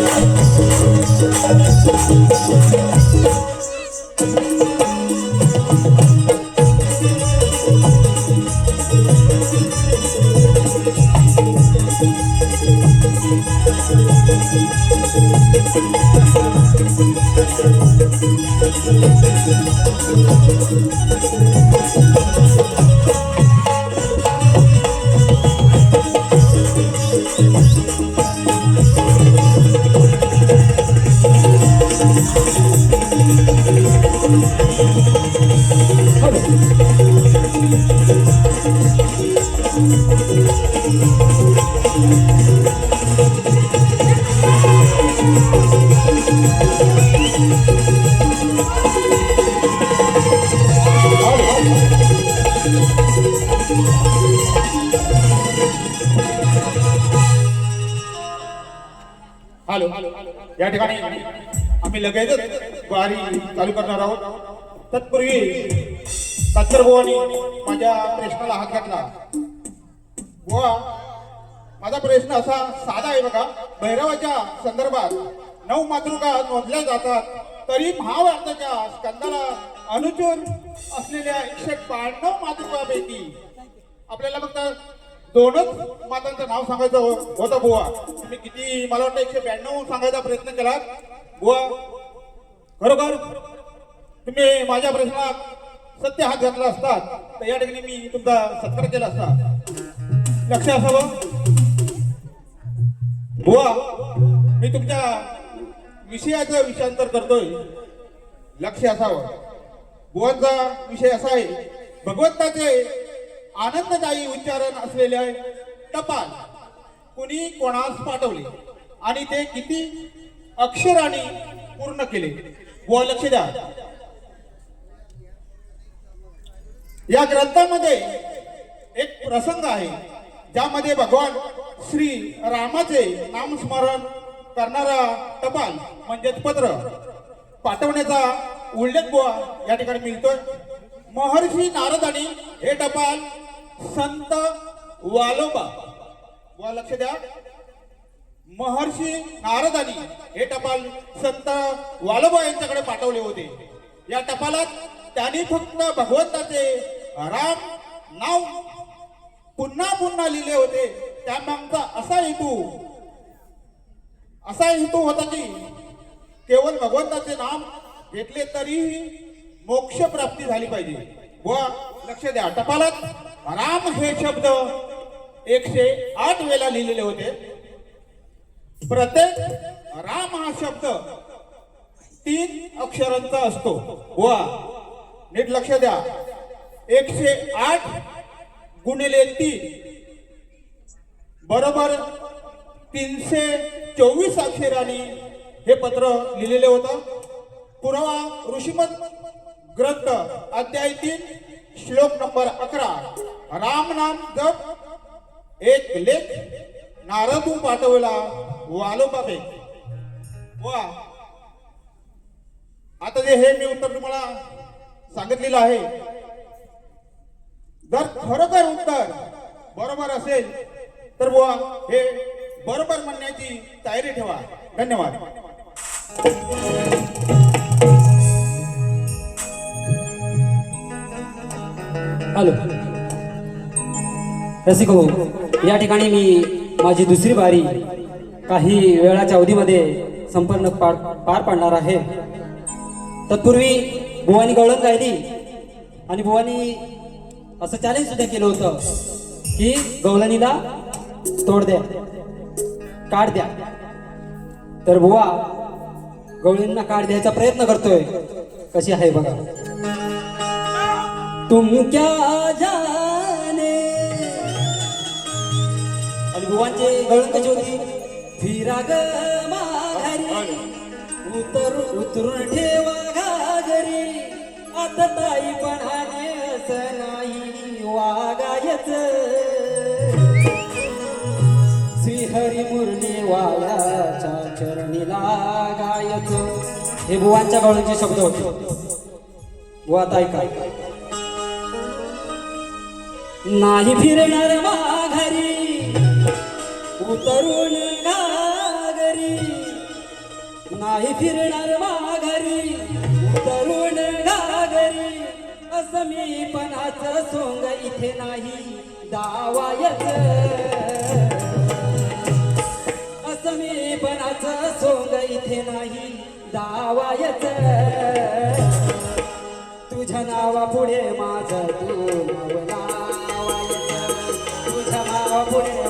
Hello वारी चालू करणार आहोत. तत्पूर्वी कत्तर माझ्या प्रश्नाला हात घातला. बुवा माझा प्रश्न असा साधा आहे बघा. भैरवाच्या संदर्भात नऊ मातृका नोंदल्या जातात तरी महाभारताच्या स्कंदाला अनुचूर असलेल्या एकशे ब्याण्णव मातृकापैकी आपल्याला फक्त दोनच मातांचं नाव सांगायचं होतं बुवा. तुम्ही किती मला वाटतं एकशे ब्याण्णव सांगायचा प्रयत्न केला बुवा खरोखर तुम्ही माझ्या प्रश्नात सत्य हात घातला असतात तर या ठिकाणी मी तुमचा सत्कार केला असता. लक्ष असावं. बुवा मी तुमच्या विषयाचं विषयांतर करतोय. लक्ष असावं. बुवांचा विषय असा आहे भगवंताचे आनंददायी उच्चारण असलेले टपाल कुणी कोणास पाठवले? आणि ते किती अक्षराने पूर्ण केले? व लक्ष द्या. या ग्रंथामध्ये एक प्रसंग आहे ज्यामध्ये भगवान श्री रामाचे नामस्मरण करणारा टपाल म्हणजेच पत्र पाठवण्याचा उल्लेख बुवा या ठिकाणी मिळतोय. महर्षी नारदानी हे टपाल संत वालोबा बुवा लक्ष द्या. महर्षी नारदानी हे टपाल संत वालोबा यांच्याकडे पाठवले होते. या टपालात त्यांनी फक्त भगवंताचे राम नाव पुन्हा पुन्हा लिहिले होते. त्यामागचा असा हेतू असा हेतू होता की केवळ भगवंताचे नाम घेतले तरीही मोक्ष प्राप्ती झाली पाहिजे. व लक्ष द्या टपालात राम हे शब्द एकशे आठ वेळा लिहिलेले होते. प्रत्येक राम हा शब्द तीन अक्षरांचा असतो. वा. नीट लक्ष द्या. एकशे आठ गुणिले तीन. बरोबर तीनशे चोवीस अक्षरांनी हे पत्र लिहिलेले होतं. पुरावा ऋषीमत ग्रंथ अध्याय तीन श्लोक नंबर अकरा. राम नाम जप एक लेख नारदू पाठवला. हो, वालोबाबे वा. आता जे हे मी उत्तर तुम्हाला सांगितलेलं आहे जर खरोखर उत्तर बरोबर असेल तर बुवा हे बरोबर म्हणण्याची तयारी ठेवा. धन्यवाद. हॅलो. रसिको या ठिकाणी मी माझी दुसरी बारी काही वेळाच्या अवधीमध्ये संपन्न पार पार पाडणार आहे. तत्पूर्वी बुवानी गवळण गायली आणि बुवानी असं चॅलेंज सुद्धा केलं होतं की गवळणीला तोड द्या काढ द्या. तर बुवा गवळींना काढ द्यायचा प्रयत्न करतोय. कशी आहे बघा. तुमक्या जाने आणि बुवांचे गवळण कशी होती? फिराग माघारी. उतर उतरून ठेवा घागरी. आता ताई पणाने असं नाही वागायच श्रीहरी मुरली वायाच्या चरणी लागायच हे बुवांच्या गवळणचे शब्द होते. बुवा आता ऐका. नाही फिरणार माघारी. उतरून नाही फिरणार माघारी तरुण नागरी. असं मी पणाच सोंग इथे नाही दावायच. असं मी पणाच सोंग इथे नाही दावायच. तुझ्या नावा पुढे माझं तू नाव तुझ्या नावा पुढे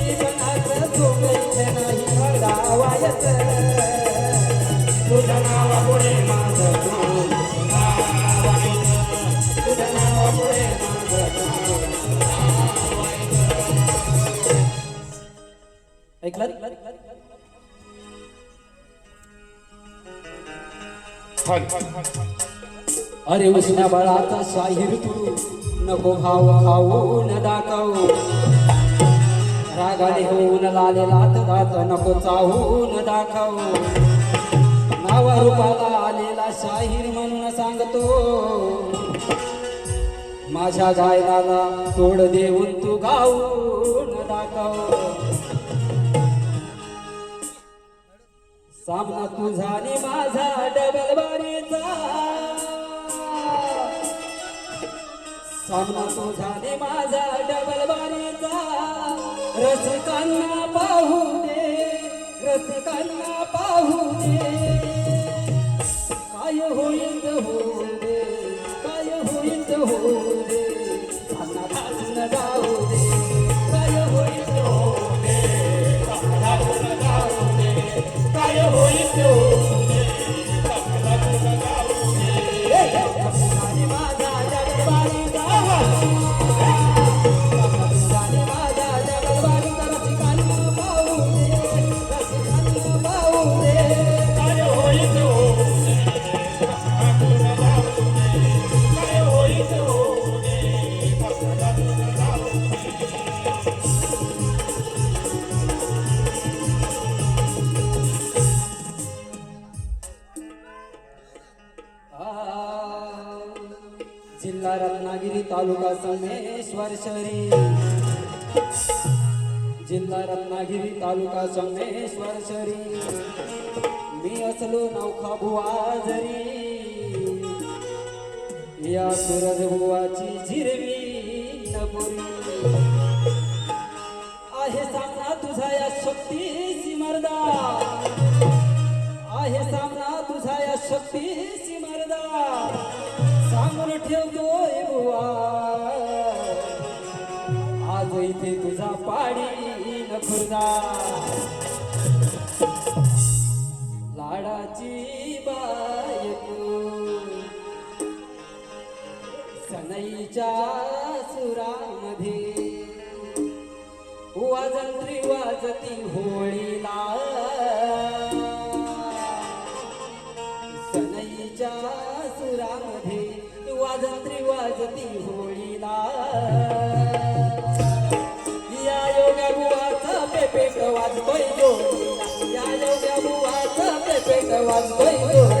अरे उष्ण्या बळाचा शाहीर तू. नको भाव खाऊ न दाखव. रागाने होऊन लाले लात दात नको चाहू न दाखव. नावा रूपाला आलेला शाहीर म्हणून सांगतो. माझ्या गायनाला तोड देऊन तू गाऊन दाखव. सामना तुझा आणि माझा डबल बारीचा. सामना तुझा माझा डबल बारीचा. रसिकांना पाहू दे रसिकांना पाहू दे. रत्नागिरी तालुका संगमेश्वर शरी. मी असलो नौखा बुवा जरी. या सूरज बुवाची जिरवी नपुरी. आहे सामना तुझा या शक्तीची मर्दा. आहे सामना तुझा या शक्तीची मर्दा. सांगून ठेवतोय बुवा. आज इथे तुझा पाडी. खुर्दा. लाडाची बायको. सनईच्या सुरामध्ये. वाजंत्री वाजती होळीला सनईच्या सुरामध्ये वाजंत्री वाजती होळीला बुवाचा पेपेट वाजतोय जोडीला या योग्या बुवाचा पेपेट वाजतोय जोडीला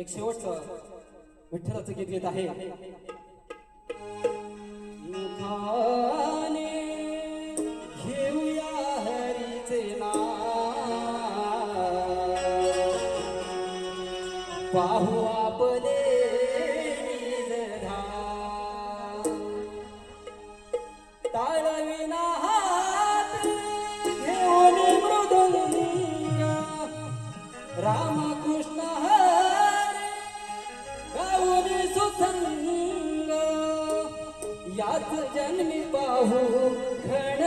एक शेवटच विठ्ठलाचं गीत घेत आहे. ना पाहू याच जन्मी पाहू घण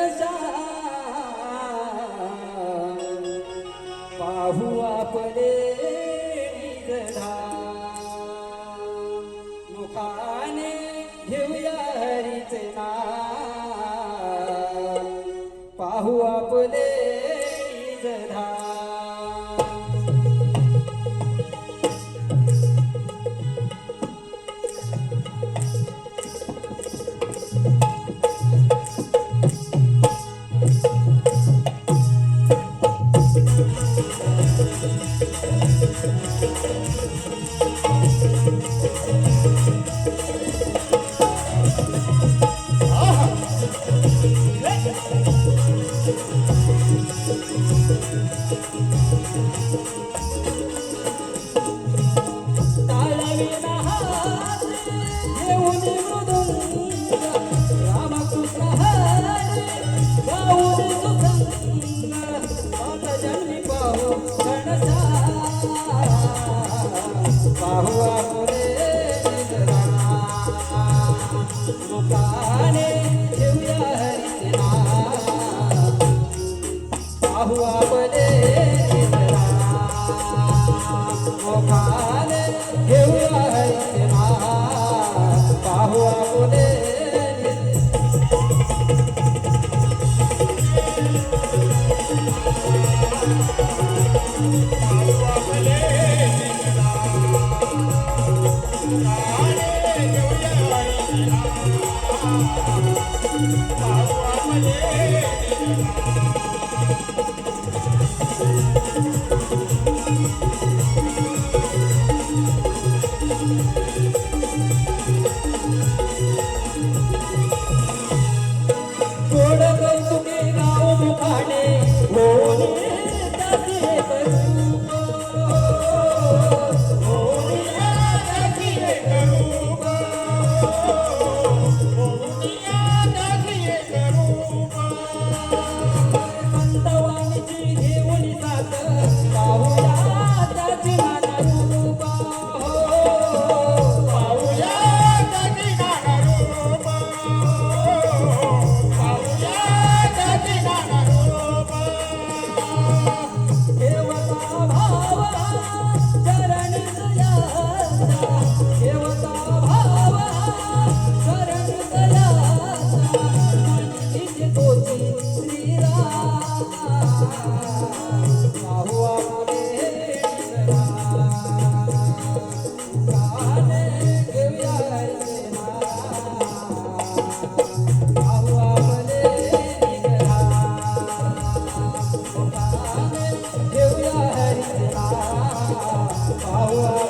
Oh.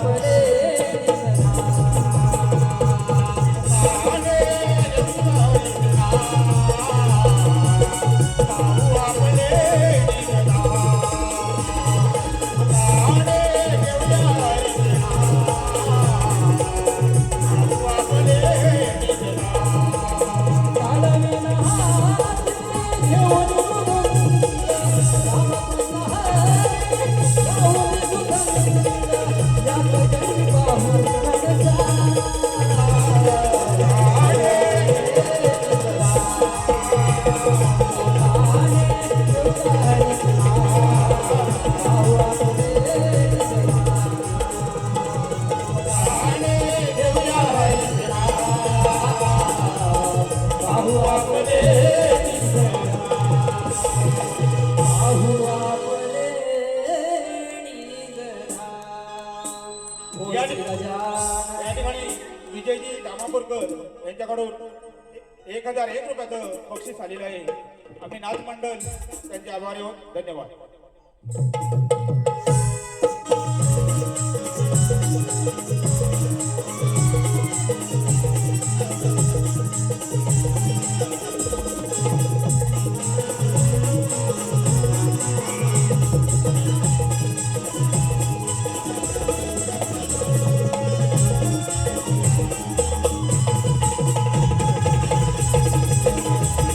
दामापूरकर यांच्याकडून एक हजार एक रुपयाचं बक्षीस आलेलं आहे. आम्ही नाथ मंडल त्यांचे आभारी होत धन्यवाद.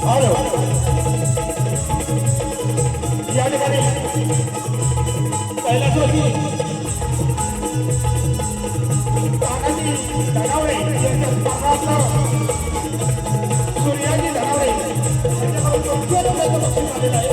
हॅलो. या ठिकाणी पहिल्याच वर्षी तानाजी धनावडे. यांच्या स्थानातलं सूर्याजी धनावडे. यांच्याकडून दोनशे रुपयाचं बक्षीस आलेलं आहे